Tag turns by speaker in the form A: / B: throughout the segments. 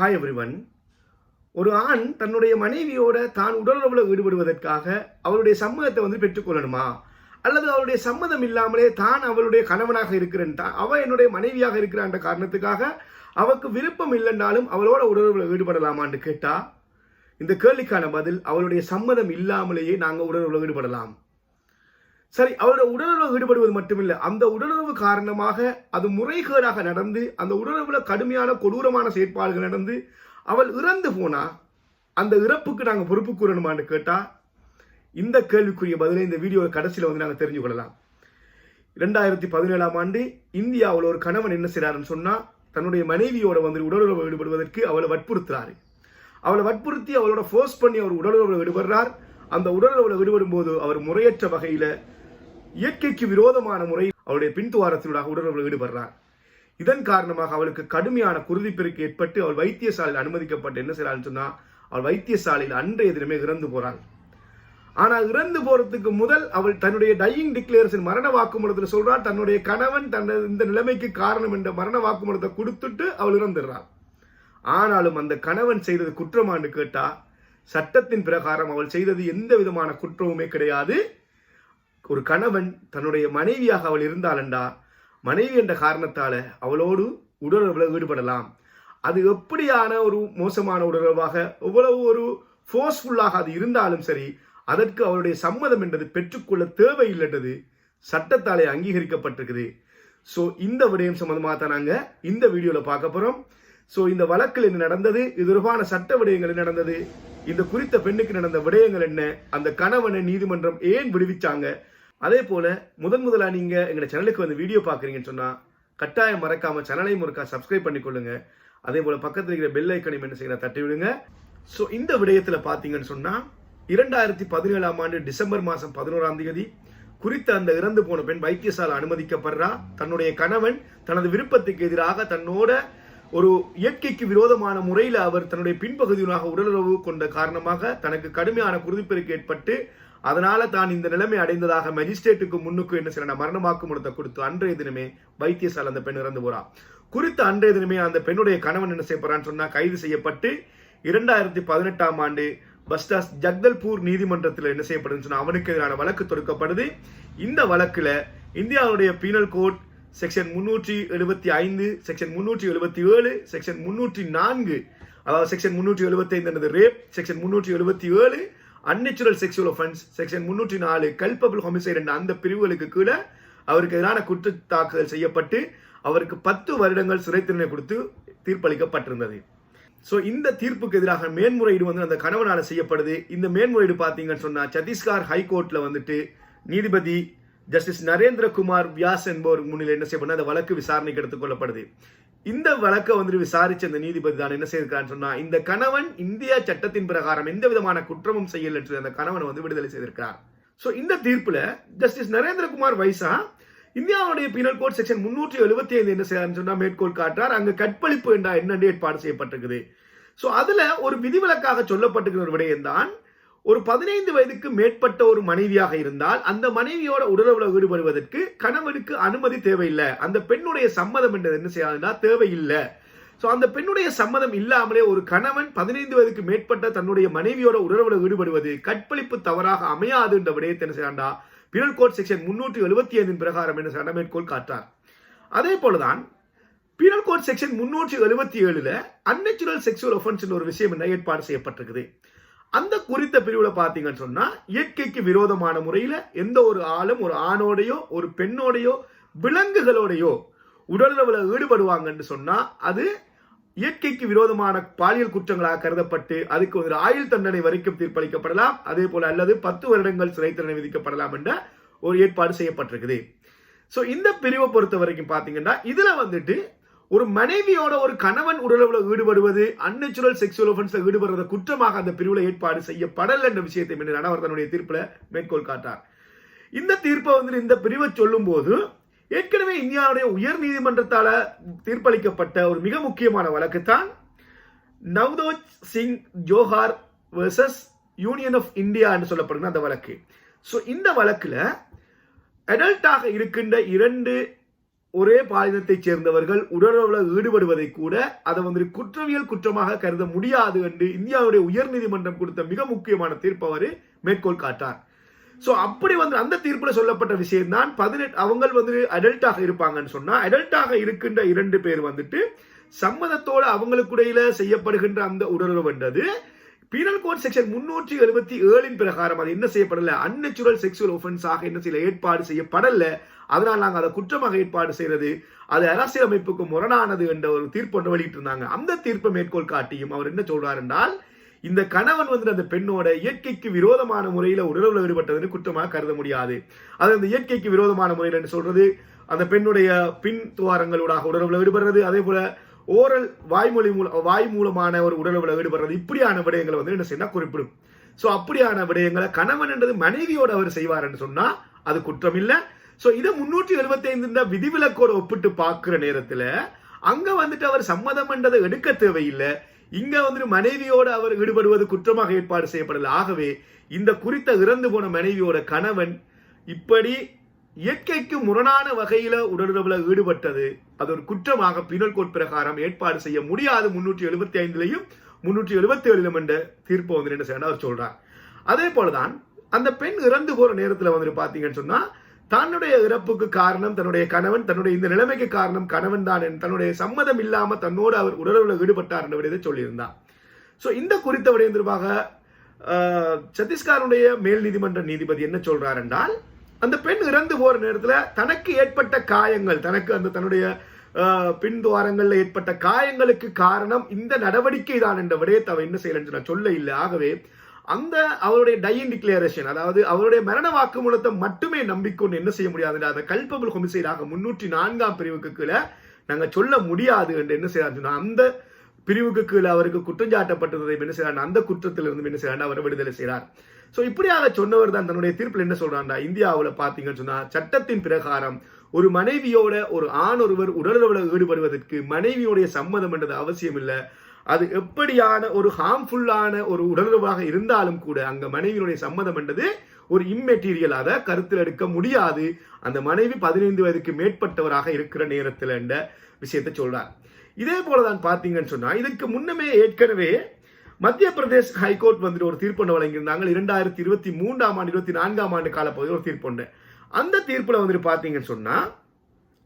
A: Hi everyone ஒரு ஆண் தன்னுடைய மனைவியோட தான் உடலுறவில் ஈடுபடுவதற்காக அவருடைய சம்மதத்தை வந்து பெற்றுக்கொள்ளணுமா? அல்லது அவருடைய சம்மதம் இல்லாமலே தான் அவளுடைய கணவனாக இருக்கிறேன் தான் அவள் என்னுடைய மனைவியாக இருக்கிறான்ற காரணத்துக்காக அவருக்கு விருப்பம் இல்லைன்னாலும் அவளோட உடலுறவில் ஈடுபடலாமான்னு கேட்டா இந்த கேள்விக்கான பதில் அவளுடைய சம்மதம் இல்லாமலேயே நாங்கள் உடலுறவில் ஈடுபடலாம். சரி அவரோட உடலுறவு ஈடுபடுவது மட்டுமில்லை. அந்த உடலுறவு காரணமாக அது முறைகேடாக நடந்து அந்த உடலுறவுல கடுமையான கொடூரமான செயற்பாடுகள் நடந்து அவள் இறந்து போனா அந்த இறப்புக்கு நாங்கள் பொறுப்பு கூறணுமான்னு கேட்டா இந்த கேள்விக்குரிய பதிலை இந்த வீடியோ கடைசியில் வந்து நாங்கள் தெரிஞ்சு கொள்ளலாம். ரெண்டாயிரத்தி பதினேழாம் ஆண்டு இந்தியாவில் ஒரு கணவன் என்ன செய்கிறாருன்னு சொன்னா தன்னுடைய மனைவியோட வந்து உடலுறவு ஈடுபடுவதற்கு அவளை வற்புறுத்துறாரு. அவளை வற்புறுத்தி அவளோட ஃபோர்ஸ் பண்ணி அவர் உடலுறவுல ஈடுபடுறார். அந்த உடலுறவுல ஈடுபடும் போது அவர் முறையற்ற வகையில் இயற்கைக்கு விரோதமான முறை அவளுடைய பின்துவாரத்தினூடாக உடலுறவுல ஈடுபடுறார். இதன் காரணமாக அவளுக்கு கடுமையான குருதிப்பெருக்கு ஏற்பட்டு அவள் வைத்தியசாலையில் அனுமதிக்கப்பட்டு என்ன செய்றாள்னு சொன்னா அவள் வைத்தியசாலையில் அன்றைய தினமே இறந்து போறாள். ஆனால் இறந்து போறதுக்கு முதல் அவள் தன்னுடைய டையிங் டிக்ளேரேஷன் மரண வாக்குமூலத்தில் சொல்றாள் தன்னுடைய கணவன் தனது இந்த நிலைமைக்கு காரணம் என்ற மரண வாக்குமூலத்தை கொடுத்துட்டு அவள் இறந்துடுறாள். ஆனாலும் அந்த கணவன் செய்தது குற்றமான்னு கேட்டா சட்டத்தின் பிரகாரம் அவள் செய்தது எந்த விதமான குற்றமுமே கிடையாது. ஒரு கணவன் தன்னுடைய மனைவியாக அவள் இருந்தாளண்டா மனைவி என்ற காரணத்தால அவளோடு உடலுறவில் ஈடுபடலாம். அது எப்படியான ஒரு மோசமான உடலுறவாக எவ்வளவு ஒரு ஃபோர்ஸ்ஃபுல்லாக அது இருந்தாலும் சரி அதற்கு அவருடைய சம்மதம் என்றது பெற்றுக்கொள்ள தேவையில்லைன்றது சட்டத்தாலே அங்கீகரிக்கப்பட்டிருக்குது. ஸோ இந்த விடயம் சம்மந்தமாக தான் நாங்கள் இந்த வீடியோவில் பார்க்க போகிறோம் ஸோ இந்த வழக்கில் என்ன நடந்தது இது தொடர்பான சட்ட விடயங்கள் என்ன நடந்தது இந்த குறித்த பெண்ணுக்கு நடந்த விடயங்கள் என்ன அந்த கணவனை நீதிமன்றம் ஏன் விடுவிச்சாங்க அதே போல முதன் முதலா நீங்க எங்களோட சேனலுக்கு வந்து வீடியோ பாக்குறீங்கன்னு சொன்னா கட்டாயம் மறக்காம சேனலையும் ஒருக்கா சப்ஸ்கிரைப் பண்ணிக்கொள்ளுங்க. அதே போல பக்கத்தில் இருக்கிற பெல் ஐக்கனையும் என்ன செய்யற தட்டி விடுங்க. ஸோ இந்த விடயத்துல பாத்தீங்கன்னு சொன்னா இரண்டாயிரத்தி பதினேழாம் ஆண்டு டிசம்பர் மாசம் பதினோராம் தேதி குறித்த அந்த இறந்து போன பெண் வைத்தியசாலை அனுமதிக்கப்படுறா. தன்னுடைய கணவன் தனது விருப்பத்துக்கு எதிராக தன்னோட ஒரு இயற்கைக்கு விரோதமான முறையில் அவர் தன்னுடைய பின்பகுதியுனாக உடலுறவு கொண்ட காரணமாக தனக்கு கடுமையான குருதிப்பெருக்கு ஏற்பட்டு அதனால தான் இந்த நிலைமை அடைந்ததாக மேஜிஸ்ட்ரேட்டுக்கு முன்னுக்கு என்ன செய்யற மரண வாக்குமூலத்தை கொடுத்து அன்றைய தினமே வைத்தியசாலை அந்த பெண் இறந்து போறா. குறித்த அன்றைய தினமே அந்த பெண்ணுடைய கணவன் என்ன செய்யப்படுறான்னு சொன்னா கைது செய்யப்பட்டு இரண்டாயிரத்தி பதினெட்டாம் ஆண்டு பஸ்டாஸ் ஜக்தல்பூர் நீதிமன்றத்தில் என்ன செய்யப்படுதுன்னு சொன்னா அவனுக்கு எதிரான வழக்கு தொடுக்கப்படுது. இந்த வழக்குல இந்தியாவுடைய பீனல் கோட் செக்ஷன் முன்னூற்றி எழுபத்தி ஐந்து செக்ஷன் முன்னூற்றி எழுபத்தி ஏழு செக்ஷன் முன்னூற்றி நான்கு அதாவது செக்ஷன் முன்னூற்றி எழுபத்தி ஐந்து ரேப் செக்ஷன் முன்னூற்றி எழுபத்தி ஏழு அன்நேச்சுரல் செக்ஷுவல் ஒஃபென்ஸ் செக்ஷன் முன்னூற்றி நாலு கல்பபிள் ஹோமிசைட் என்ற அந்த பிரிவுகளுக்கு கீழே அவருக்கு எதிரான குற்ற தாக்குதல் செய்யப்பட்டு அவருக்கு பத்து வருடங்கள் சிறை தண்டனை கொடுத்து தீர்ப்பளிக்கப்பட்டிருந்தது. ஸோ இந்த தீர்ப்புக்கு எதிராக மேன்முறையீடு வந்து அந்த கணவனால் செய்யப்படுது. இந்த மேன்முறையீடு பார்த்தீங்கன்னு சொன்னா சத்தீஸ்கர் ஹைகோர்ட்டில் வந்துட்டு நீதிபதி ஜஸ்டிஸ் நரேந்திரகுமார் வியாஸ் என்பவர் முன்னிலை என்ன செய்யப்படும் அந்த வழக்கு விசாரணைக்கு எடுத்துக்கொள்ளப்படுது இந்த வழக்கை வந்துட்டு விசாரிச்ச அந்த நீதிபதி தான் என்ன செய்திருக்கான்னு சொன்னா இந்த கணவன் இந்தியா சட்டத்தின் பிரகாரம் எந்த விதமான குற்றமும் செய்யல என்று அந்த கணவன் வந்து விடுதலை செய்திருக்கிறார். ஸோ இந்த தீர்ப்புல ஜஸ்டிஸ் நரேந்திரகுமார் வைசா இந்தியாவுடைய பீனல் கோட் செக்ஷன் முன்னூற்றி எழுபத்தி ஐந்து என்ன செய்யறான்னு சொன்னா மேற்கோள் காட்டார் அங்க கற்பழிப்பு என்ற என்ன ஏற்பாடு செய்யப்பட்டிருக்குது. ஸோ அதுல ஒரு விதிவிலக்காக சொல்லப்பட்டிருக்கிற ஒரு விடயம் தான் ஒரு பதினைந்து வயதுக்கு மேற்பட்ட ஒரு மனைவியாக இருந்தால் அந்த மனைவியோட உடலுறவுல ஈடுபடுவதற்கு கணவனுக்கு அனுமதி தேவையில்லை. அந்த பெண்ணுடைய சம்மதம் என்றது என்ன செய்யாதுன்னா தேவையில்லை. ஸோ அந்த பெண்ணுடைய சம்மதம் இல்லாமலே ஒரு கணவன் பதினைந்து வயதுக்கு மேற்பட்ட தன்னுடைய மனைவியோட உடலுறவுல ஈடுபடுவது கற்பழிப்பு தவறாக அமையாது என்ற விடயத்தை என்ன செய்யாண்டா? பினல் கோட் செக்ஷன் முன்னூற்றி எழுபத்தி ஐந்தின் பிரகாரம் என்ன செய்ய மேற்கோள் காட்டார் அதே போலதான் பீனல் கோட் செக்ஷன் முன்னூற்றி எழுபத்தி ஏழுல அன்நேச்சுரல் செக்ஷுவல் ஒஃபென்ஸ் ஒரு விஷயம் என்ன ஏற்பாடு செய்யப்பட்டிருக்குது? அந்த குறித்த பிரிவுல பாத்தீங்கன்னு சொன்னா இயற்கைக்கு விரோதமான முறையில எந்த ஒரு ஆளும் ஒரு ஆணோடையோ ஒரு பெண்ணோடையோ விலங்குகளோடையோ உடலுறவுல ஈடுபடுவாங்கன்னு சொன்னா அது இயற்கைக்கு விரோதமான பாலியல் குற்றங்களாக கருதப்பட்டு அதுக்கு ஒரு ஆயுள் தண்டனை வரைக்கும் தீர்ப்பளிக்கப்படலாம். அதே போல அல்லது பத்து வருடங்கள் சிறை தண்டனை விதிக்கப்படலாம் என்ற ஒரு ஏற்பாடு செய்யப்பட்டிருக்குது. ஸோ இந்த பிரிவை பொறுத்த வரைக்கும் பார்த்தீங்கன்னா இதுல வந்துட்டு ஒரு மனைவியோட ஒரு கணவன் உடலுறவுல ஈடுபடுவது அன்நேச்சுரல் செக்ஷுவல் ஒஃபென்ஸ்ல ஈடுபடுறத குற்றமாக அந்த பிரிவில் ஏற்பாடு செய்யப்படல என்ற விஷயத்தை மின்னல் அவர் தன்னுடைய தீர்ப்பில் மேற்கோள் காட்டார். இந்த தீர்ப்பை வந்து இந்த பிரிவை சொல்லும் போது ஏற்கனவே இந்தியாவுடைய உயர் நீதிமன்றத்தால தீர்ப்பளிக்கப்பட்ட ஒரு மிக முக்கியமான வழக்கு தான் Navtej Singh Johar versus union of India என்று சொல்லப்படுகிற அந்த வழக்கு. ஸோ இந்த வழக்கில் அடல்ட்டாக இருக்கின்ற இரண்டு ஒரே பாலினத்தைச் சேர்ந்தவர்கள் உடலுறவில் ஈடுபடுவதை கூட அதை வந்து குற்றவியல் குற்றமாக கருத முடியாது என்று இந்தியாவுடைய உயர்நீதிமன்றம் கொடுத்த மிக முக்கியமான தீர்ப்பு அவர் மேற்கோள் காட்டார். ஸோ அப்படி வந்து அந்த தீர்ப்பில் சொல்லப்பட்ட விஷயம் தான் பதினெட்டு அவங்க வந்து அடல்ட்டாக இருப்பாங்கன்னு சொன்னால் அடல்ட்டாக இருக்கின்ற இரண்டு பேர் வந்துட்டு சம்மதத்தோடு அவங்களுக்குடையில செய்யப்படுகின்ற அந்த உடலுறவுன்றது என்றது பீனல் கோட் செக்ஷன் முன்னூற்றி எழுபத்தி ஏழின் பிரகாரம் அது என்ன செய்யப்படல? அன்நேச்சுரல் செக்ஷுவல் ஒஃபென்ஸாக என்ன செய்யல? ஏற்பாடு செய்யப்படல. அதனால் நாங்கள் அதை குற்றமாக ஏற்பாடு செய்யறது அது அரசியலமைப்புக்கு முரணானது என்ற ஒரு தீர்ப்பு ஒன்று வெளியிட்டு இருந்தாங்க அந்த தீர்ப்பை மேற்கோள் காட்டியும் அவர் என்ன சொல்றார் என்றால் இந்த கணவன் வந்து அந்த பெண்ணோட இயற்கைக்கு விரோதமான முறையில் உடலுறவில் ஈடுபட்டதுன்னு குற்றமாக கருத முடியாது. அது அந்த இயற்கைக்கு விரோதமான முறையில் என்று சொல்றது? அந்த பெண்ணுடைய பின் துவாரங்களூடாக உடலுறவில் ஈடுபடுறது அதே போல ஓரல் வாய்மொழி மூல வாய் மூலமான ஒரு உடலுறவில் ஈடுபடுறது இப்படியான விடயங்களை வந்து என்ன செய்யணும் குறிப்பிடும். ஸோ அப்படியான விடயங்களை கணவன் என்றது மனைவியோடு அவர் செய்வார் என்று அது குற்றம் இல்லை ஸோ இதை முன்னூற்றி எழுபத்தைந்து விதிவிலக்கோடு ஒப்பிட்டு பார்க்குற நேரத்தில் அங்கே வந்துட்டு அவர் சம்மதம் என்றதை எடுக்க தேவையில்லை. இங்க வந்துட்டு மனைவியோடு அவர் ஈடுபடுவது குற்றமாக ஏற்பாடு செய்யப்படல. ஆகவே இந்த குறித்த இறந்து போன மனைவியோட கணவன் இப்படி இயற்கைக்கு முரணான வகையில உடலுறவுல ஈடுபட்டது. அது ஒரு குற்றமாக பீனல் கோட் பிரகாரம் ஏற்பாடு செய்ய முடியாது. முன்னூற்றி எழுபத்தி ஐந்துலையும் முன்னூற்றி எழுபத்தி ஏழிலும் என்ற தீர்ப்பு வந்து என்ன செய்யணும் அவர் சொல்றார். அதே போலதான் அந்த பெண் இறந்து போற நேரத்தில் வந்து பாத்தீங்கன்னு சொன்னா தன்னுடைய இறப்புக்கு காரணம் தன்னுடைய கணவன் தன்னுடைய இந்த நிலைமைக்கு காரணம் கணவன் தான் தன்னுடைய சம்மதம் இல்லாம தன்னோடு அவர் உடலுறவுல ஈடுபட்டார் என்ற விடயத்தை சொல்லியிருந்தார் ஸோ இந்த குறித்த விடயம் தொடர்பாக சத்தீஸ்கருடைய மேல் நீதிமன்ற நீதிபதி என்ன சொல்றார் என்றால் அந்த பெண் இறந்து போற நேரத்தில் தனக்கு ஏற்பட்ட காயங்கள் தனக்கு அந்த தன்னுடைய பின்துவாரங்களில் ஏற்பட்ட காயங்களுக்கு காரணம் இந்த நடவடிக்கை தான் என்ற விடயத்தை அவ என்ன செய்யலன்னு நான் சொல்ல இல்லை. ஆகவே அந்த அவருடைய டையின் டிக்ளரேஷன் அதாவது அவருடைய மரண வாக்குமூலத்தை மட்டுமே நம்பிக்கொண்டு என்ன செய்ய முடியாது அதை கல்பபிள் ஹொமிசைடாக முன்னூற்றி நான்காம் பிரிவுக்கு கீழே நாங்கள் சொல்ல முடியாது என்று என்ன செய்யறாரு அந்த பிரிவுக்கு கீழே அவருக்கு குற்றஞ்சாட்டப்பட்டதை என்ன செய்யறாரு அந்த குற்றத்திலிருந்து என்ன செய்யறாரு அவர் விடுதலை செய்கிறார் ஸோ இப்படியாக சொன்னவர் தான் தன்னுடைய தீர்ப்பில் என்ன சொல்றாண்டா இந்தியாவில் பார்த்தீங்கன்னு சொன்னா சட்டத்தின் பிரகாரம் ஒரு மனைவியோட ஒரு ஆண் ஒருவர் உடலுறவில் ஈடுபடுவதற்கு மனைவியோடைய சம்மதம் என்றது அவசியம் இல்லை அது எப்படியான ஒரு ஹார்ம்ஃபுல்லான ஒரு உடலுறவாக இருந்தாலும் கூட அங்க மனைவியினுடைய சம்மதம் என்றது ஒரு இம்மெட்டீரியல் அதை கருத்தில் எடுக்க முடியாது. அந்த மனைவி பதினைந்து வயதுக்கு மேற்பட்டவராக இருக்கிற நேரத்தில் என்ற விஷயத்தை சொல்றார். இதே போலதான் பாத்தீங்கன்னு சொன்னா இதுக்கு முன்னமே ஏற்கனவே மத்திய பிரதேஷ் ஹைகோர்ட் வந்துட்டு ஒரு தீர்ப்பு வழங்கியிருந்தாங்க. இரண்டாயிரத்தி இருபத்தி மூன்றாம் ஆண்டு இருபத்தி நான்காம் ஆண்டு காலப்பகுதியில் ஒரு தீர்ப்பு அந்த தீர்ப்பில் வந்துட்டு பார்த்தீங்கன்னு சொன்னால்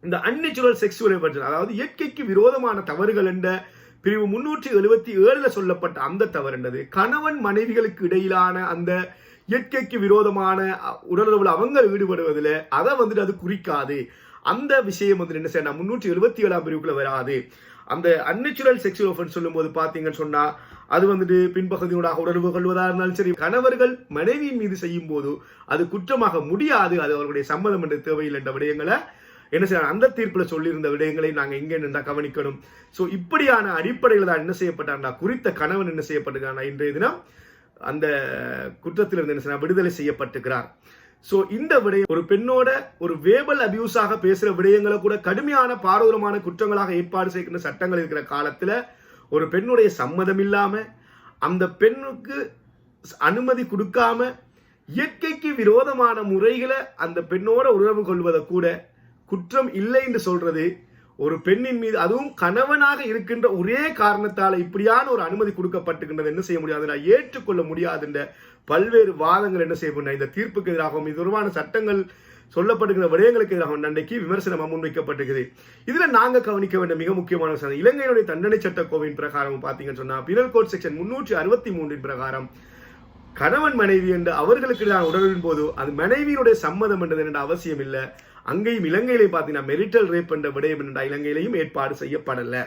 A: இந்த அன்நேச்சுரல் செக்ஸுவல் அதாவது இயற்கைக்கு விரோதமான தவறுகள் என்ற பிரிவு முன்னூற்றி எழுபத்தி ஏழில் சொல்லப்பட்ட அந்த தவறுன்றது கணவன் மனைவிகளுக்கு இடையிலான அந்த இயற்கைக்கு விரோதமான உடலுறவில் அவங்க ஈடுபடுவதில் அதை வந்துட்டு அது குறிக்காது. அந்த விஷயம் வந்து என்ன செய்யணும்? முன்னூற்றி எழுபத்தி ஏழாம் பிரிவுக்குள்ள வராது. அந்த அன்நேச்சுரல் செக்ஷுவல் ஒஃபென்ஸ் சொல்லும்போது பார்த்தீங்கன்னு சொன்னால் அது வந்துட்டு பின்பகுதியோட உணர்வு கொள்வதாக இருந்தாலும் சரி கணவர்கள் மனைவியின் மீது செய்யும் போது அது குற்றமாக முடியாது அது அவர்களுடைய சம்மதம் என்ற தேவையில்லை என்ற விடயங்களை என்ன செய்யணும் அந்த தீர்ப்பில் சொல்லியிருந்த விடயங்களை நாங்கள் எங்கே நின்றா கவனிக்கணும். ஸோ இப்படியான அடிப்படையில் தான் என்ன செய்யப்பட்டார்னா குறித்த கணவன் என்ன செய்யப்பட்டிருக்காங்க இன்றைய தினம் அந்த குற்றத்திலிருந்து என்ன செய்ய விடுதலை செய்யப்பட்டுகிறார் ஸோ இந்த விடயம் ஒரு பெண்ணோட ஒரு வேபல் அபியூஸாக பேசுகிற விடயங்களை கூட கடுமையான பாரதூரமான குற்றங்களாக ஏற்பாடு செய்கின்ற சட்டங்கள் இருக்கிற காலத்தில் ஒரு பெண்ணுடைய சம்மதம் இல்லாமல் அந்த பெண்ணுக்கு அனுமதி கொடுக்காம இயற்கைக்கு விரோதமான முறைகளை அந்த பெண்ணோட உறவு கொள்வதை கூட குற்றம் இல்லை என்று சொல்றது ஒரு பெண்ணின் மீது. அதுவும் கணவனாக இருக்கின்ற ஒரே காரணத்தால் இப்படியான ஒரு அனுமதி கொடுக்கப்பட்டுகின்றது என்ன செய்ய முடியாது ஏற்றுக்கொள்ள முடியாதுன்ற பல்வேறு வாதங்கள் என்ன செய்ய இந்த தீர்ப்புக்கு எதிராகவும் இது தொடர்பான சட்டங்கள் சொல்லப்படுகிற விடயங்களுக்கு எதிராக அன்றைக்கு விமர்சனம் முன்வைக்கப்பட்டிருக்குது இதுல நாங்க கவனிக்க வேண்டிய மிக முக்கியமான விஷயம் இலங்கையுடைய தண்டனை சட்ட கோவின் பிரகாரம் பார்த்தீங்கன்னு சொன்னா பினல் கோட் செக்ஷன் முன்னூற்றி அறுபத்தி மூன்றின் பிரகாரம். கணவன் மனைவி என்று அவர்களுக்கு உடலின் போது அது மனைவியினுடைய சம்மதம் என்றது என்ற அவசியம் இல்லை. அங்கேயும் இலங்கையிலே பார்த்தீங்கன்னா மெரிட்டல் ரேப் என்ற விடயம் என்ற இலங்கையிலையும் ஏற்பாடு செய்யப்படலை.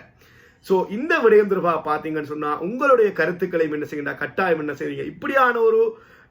A: ஸோ இந்த விடயம் தொடர்பாக பார்த்தீங்கன்னு சொன்னால் உங்களுடைய கருத்துக்களையும் என்ன செய்யுங்க கட்டாயம் என்ன செய்வீங்க இப்படியான ஒரு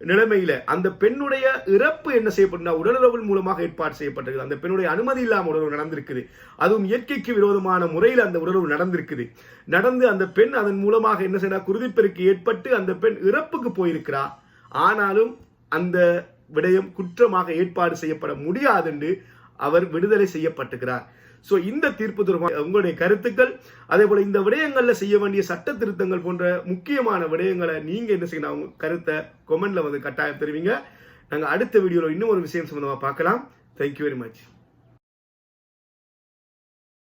A: நிலைமையில அந்த பெண்ணுடைய இறப்பு என்ன செய்யப்படுனா உடலுறவு மூலமாக ஏற்பாடு செய்யப்பட்டது அந்த பெண்ணுடைய அனுமதி இல்லாமல் உடலுறவு நடந்திருக்குது. அதுவும் இயற்கைக்கு விரோதமான முறையில் அந்த உடலுறவு நடந்திருக்குது. நடந்து அந்த பெண் அதன் மூலமாக என்ன செய்யறா? குருதிப்பெருக்கு ஏற்பட்டு அந்த பெண் இறப்புக்கு போயிருக்கிறா. ஆனாலும் அந்த விடயம் குற்றமாக ஏற்பாடு செய்யப்பட முடியாது என்று அவர் விடுதலை செய்யப்பட்டுகிறார் ஸோ இந்த தீர்ப்பு தொடர்பாக உங்களுடைய கருத்துக்கள் அதே போல இந்த விடயங்கள்ல செய்ய வேண்டிய சட்ட திருத்தங்கள் போன்ற முக்கியமான விடயங்களை நீங்க என்ன செய்யணும்? அவங்க கருத்தை கொமெண்ட்ல வந்து கட்டாயம் தெரிவிங்க. நாங்கள் அடுத்த வீடியோவில் இன்னும் ஒரு விஷயம் சம்மந்தமாக பார்க்கலாம். Thank you very much